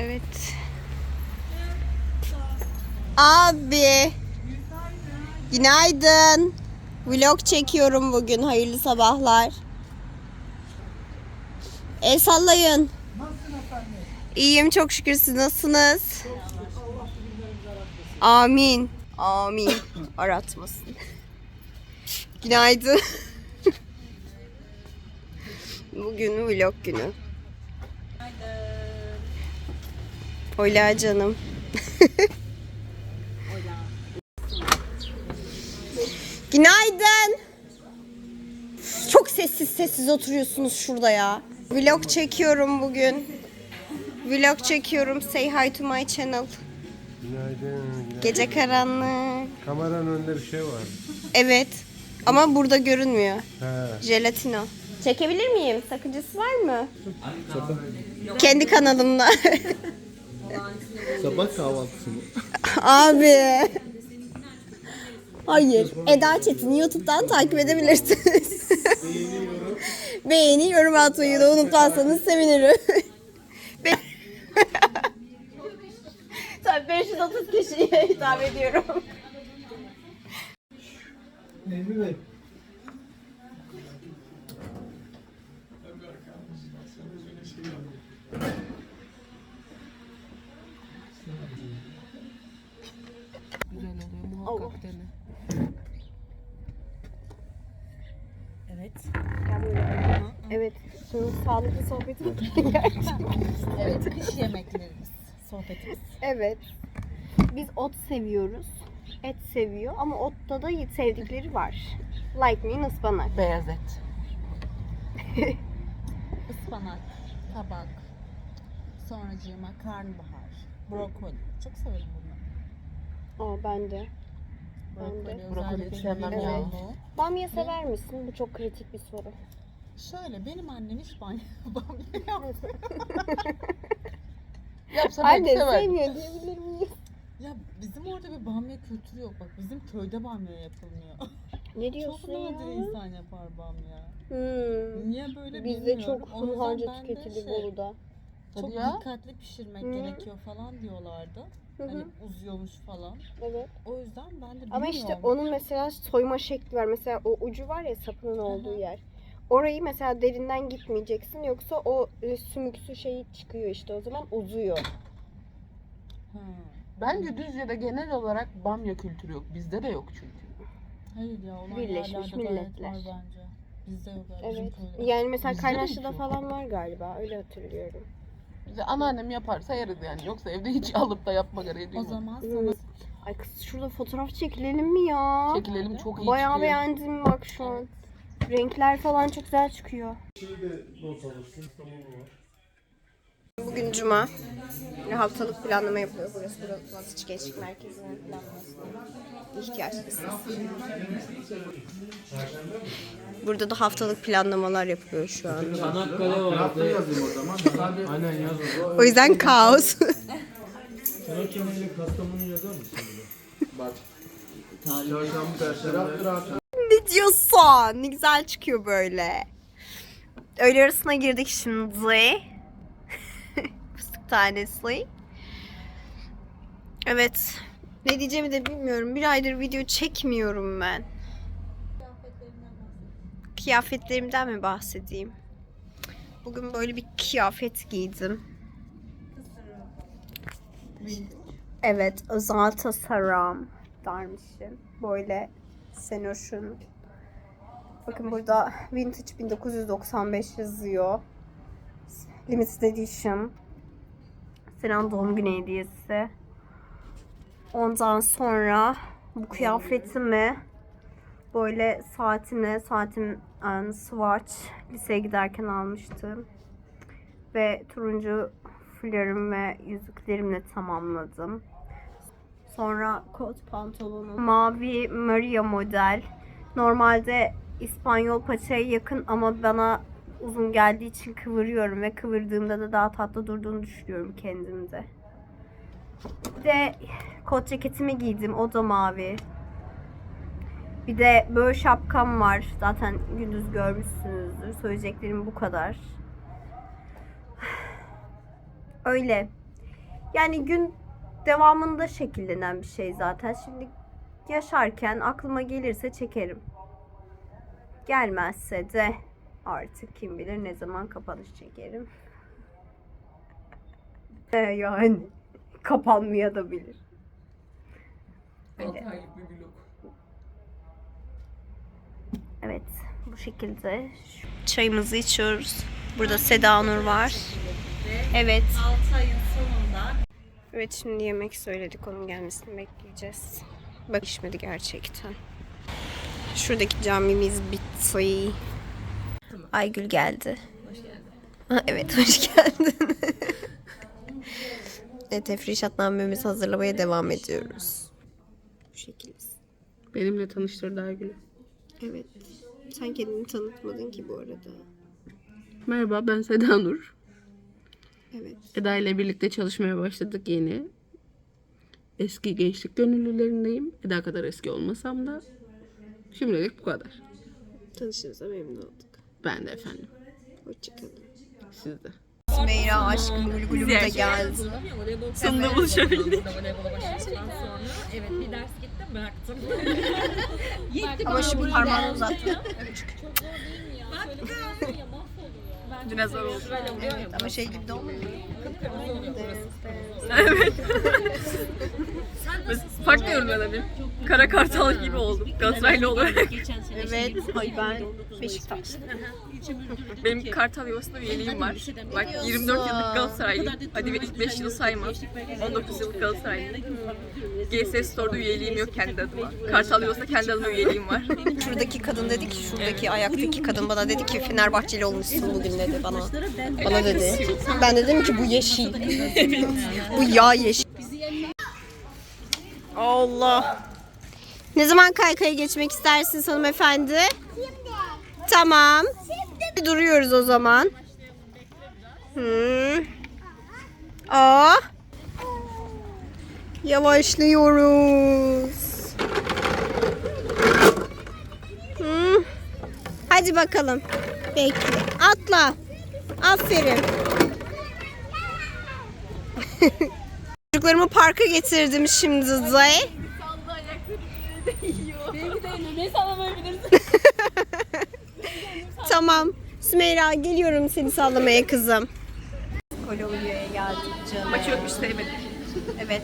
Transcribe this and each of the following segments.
Evet. Abi. Günaydın. Vlog çekiyorum bugün. Hayırlı sabahlar. El sallayın. İyiyim çok şükür siz nasılsınız? Amin. Amin. Aratmasın. Günaydın. Bugün vlog günü. Hola canım. Günaydın. Çok sessiz sessiz oturuyorsunuz şurada ya. Vlog çekiyorum bugün. Vlog çekiyorum. Say hi to my channel. Günaydın. günaydın. Gece karanlık. Kameranın önünde bir şey var. Evet. Ama burada görünmüyor. He. Jelatino. Çekebilir miyim? Sakıncası var mı? Kendi kanalımda. Sabah kahvaltısı mı? Abi. Hayır. Eda Çetin YouTube'dan takip edebilirsiniz. Beğeni, yorum atmayı da unutmazsanız sevinirim. Be- Tabii 530 kişiye hitap ediyorum. Evet. Şimdi sağlıklı sohbeti Evet, kış yemeklerimiz, sohbetimiz. Evet. Biz ot seviyoruz. Et seviyor ama otta da sevdikleri var. Like me ıspanak. Beyaz et. Ispanak, kabak, sonracığıma karnabahar, brokoli. Çok severim bunları. Aa ben de. Brokoli, Ben de. Brokoli sevmem yoğunluğu. Bamya sever misin? Bu çok kritik bir soru. Şöyle, benim annem hiç banyo bamya yapmıyor. Yapsa belki Anne sever. sevmiyor diyebilir miyim? Ya bizim orada bir bamya kültürü yok. Bak bizim köyde bamya yapılmıyor. Ne Çok diyorsun nadir ya? insan yapar bamya. Hmm. Niye böyle Bizde bilmiyorum. çok O yüzden hunharca ben de tüketilir şey, Bolu'da. Çok Hadi ya. dikkatli pişirmek Hı. gerekiyor falan diyorlardı. Hı Hani hı. uzuyormuş falan. Evet. O yüzden ben de bilmiyorum. Ama işte onun mesela soyma şekli var. Mesela o ucu var ya sapının olduğu yer. Orayı mesela derinden gitmeyeceksin yoksa o e, sümüksü şeyi çıkıyor işte o zaman uzuyor. Ha. Bence Düzce'de genel olarak bamya kültürü yok. Bizde de yok çünkü. Hayır ya olan Birleşmiş yerlerde gayet Milletler. var bence. Bizde yok. Evet. köyde. Yani mesela Bizde de Kaynaşlı'da yok. falan var galiba. Öyle hatırlıyorum. Bize anneannem yaparsa yeriz yani. Yoksa evde hiç alıp da yapma gereği O duymadım. zaman Hmm. sana Ay kız şurada fotoğraf çekilelim mi ya? Çekilelim çok iyi Bayağı çıkıyor. beğendim bak şu an. Renkler falan çok güzel çıkıyor. Bugün cuma. Haftalık planlama yapıyor burası. Burası Boğaziçi Gençlik Merkezi'nin planlamasına ihtiyaç. Burada da haftalık planlamalar yapılıyor şu an. Çanakkale vardı. yazayım o zaman. Aynen yaz o. O yüzden kaos. Çanakkale ile Kastamonu yazar mısın? Bak. Çarşamba, Perşembe. Ne diyorsun? Ne güzel çıkıyor böyle. Öğle arasına girdik şimdi. Fıstık tanesi. Evet. Ne diyeceğimi de bilmiyorum. Bir aydır video çekmiyorum ben. Kıyafetlerimden mi bahsedeyim? Bugün böyle bir kıyafet giydim. Evet, özel tasarım dermişim. Böyle Senoş'un. Bakın burada Vintage 1995 yazıyor. Limited Edition. Senan doğum günü hediyesi. Ondan sonra bu kıyafetimi böyle saatimle saatim yani Swatch liseye giderken almıştım. Ve turuncu flörüm ve yüzüklerimle tamamladım. Sonra kot pantolonum. Mavi Maria model. Normalde İspanyol paçaya yakın ama bana uzun geldiği için kıvırıyorum ve kıvırdığımda da daha tatlı durduğunu düşünüyorum kendimde. Bir de kot ceketimi giydim. O da mavi. Bir de böyle şapkam var. Zaten gündüz görmüşsünüzdür. Söyleyeceklerim bu kadar. Öyle. Yani gün devamında şekillenen bir şey zaten. Şimdi yaşarken aklıma gelirse çekerim. Gelmezse de artık kim bilir ne zaman kapanış çekerim. E yani kapanmaya da bilir. 6 aylık bir vlog. Evet bu şekilde çayımızı içiyoruz. Burada Seda Nur var. Evet. 6 ayın sonunda Evet şimdi yemek söyledik onun gelmesini bekleyeceğiz. Bak içmedi gerçekten. Şuradaki camimiz bitti. Aygül geldi. Hoş geldin. evet hoş geldin. evet tefrişatnamemizi hazırlamaya devam ediyoruz. Bu şekilde. Benimle tanıştırdı Aygül'ü. Evet. Sen kendini tanıtmadın ki bu arada. Merhaba ben Seda Nur. Evet. Eda ile birlikte çalışmaya başladık yeni. Eski gençlik gönüllülerindeyim. Eda kadar eski olmasam da. Şimdilik bu kadar. Tanıştığımıza memnun olduk. Ben de efendim. Hoşçakalın. Siz de. Sümeyra aşkım gülgülüm de geldi. sonunda buluşabildik. Evet bir ders gittim bıraktım. Ama şimdi parmağını uzattı. Dinozor oldu. Ama şey gibi de olmuyor. Farklı yorumlanabilirim. Kara Kartal gibi oldum Galatasaraylı olarak. Evet. Ay ben Beşiktaş. Benim Kartal yuvasında üyeliğim var. Bak 24 yıllık Galatasaraylıyım. Hadi ilk 5 yılı sayma. 19 yıllık Galatasaraylıyım. GS Store'da üyeliğim yok kendi adıma. Kartal yuvasında kendi adıma üyeliğim var. Şuradaki kadın dedi ki, şuradaki ayaktaki kadın bana dedi ki Fenerbahçeli olmuşsun bugün dedi bana. Bana dedi. Ben de dedim ki bu yeşil. bu yağ yeşil. Allah. Ne zaman kaykaya geçmek istersiniz hanımefendi? Tamam. Şimdi. Duruyoruz o zaman. Hı. Aa. Yavaşlıyoruz. Hı. Hadi bakalım. Bekle. Atla. Aferin. Çocuklarımı parka getirdim şimdi Zay. Tamam. Sümeyra geliyorum seni sallamaya kızım. Kolombiya'ya geldik canım. Maçı yokmuş. Evet.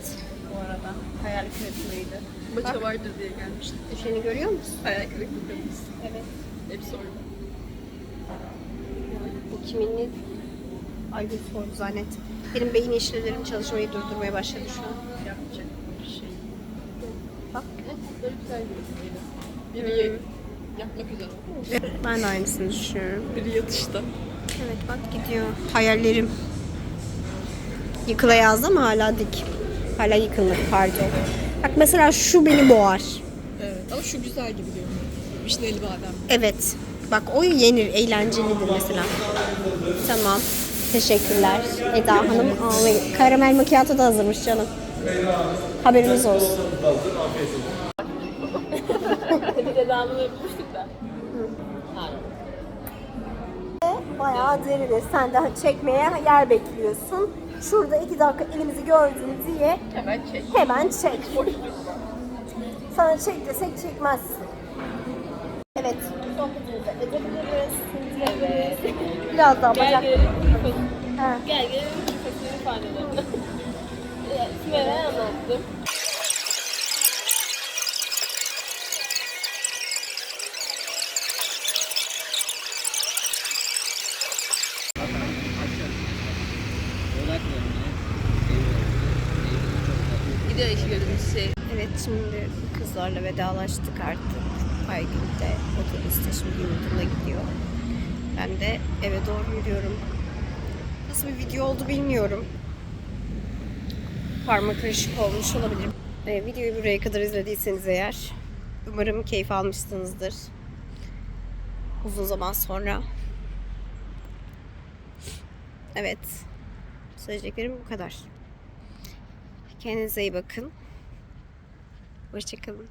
Bu arada hayal kırıklığıydı. Maça vardır diye gelmiştim. Düşeni görüyor musun? Hayal kırıklığı. Evet. Hep sordum. Bu kiminli? Aygül sordu zannettim. Benim beyin işlevlerim çalışmayı durdurmaya başladı şu an. Yapacak bir şey. Bak. Böyle güzel görünüyor. Biri yapmak üzere. Ben de aynısını düşünüyorum. Biri yatışta. Evet bak gidiyor. Hayallerim. Yıkıla yazdı ama hala dik. Hala yıkılmadı pardon. Bak mesela şu beni boğar. Evet ama şu güzel gibi görünüyor. Vişneli badem. Evet. Bak o yenir, eğlencelidir mesela. Tamam. Teşekkürler. Eda Hanım ağlayın. Karamel macchiato da hazırmış canım. Haberiniz olsun. Öpmüştük de. Bayağı derine. Sen daha çekmeye yer bekliyorsun. Şurada iki dakika elimizi gördün diye Hemen çek. hemen çek. Sana çek desek çekmezsin. Evet. Sohbetimizi edebiliriz. Evet. Biraz daha bacak. Ha. Gel gelelim şifasını ifadelerine. Sümeyye'ye anlattım. Gidiyor işi gördüğümüz şey. Evet şimdi kızlarla vedalaştık artık. Aygül de otobüste şimdi yurduna gidiyor. Ben de eve doğru yürüyorum. Nasıl bir video oldu bilmiyorum. Parmak karışık olmuş olabilir. Ee, videoyu buraya kadar izlediyseniz eğer umarım keyif almışsınızdır. Uzun zaman sonra. Evet. Söyleyeceklerim bu kadar. Kendinize iyi bakın. Hoşçakalın.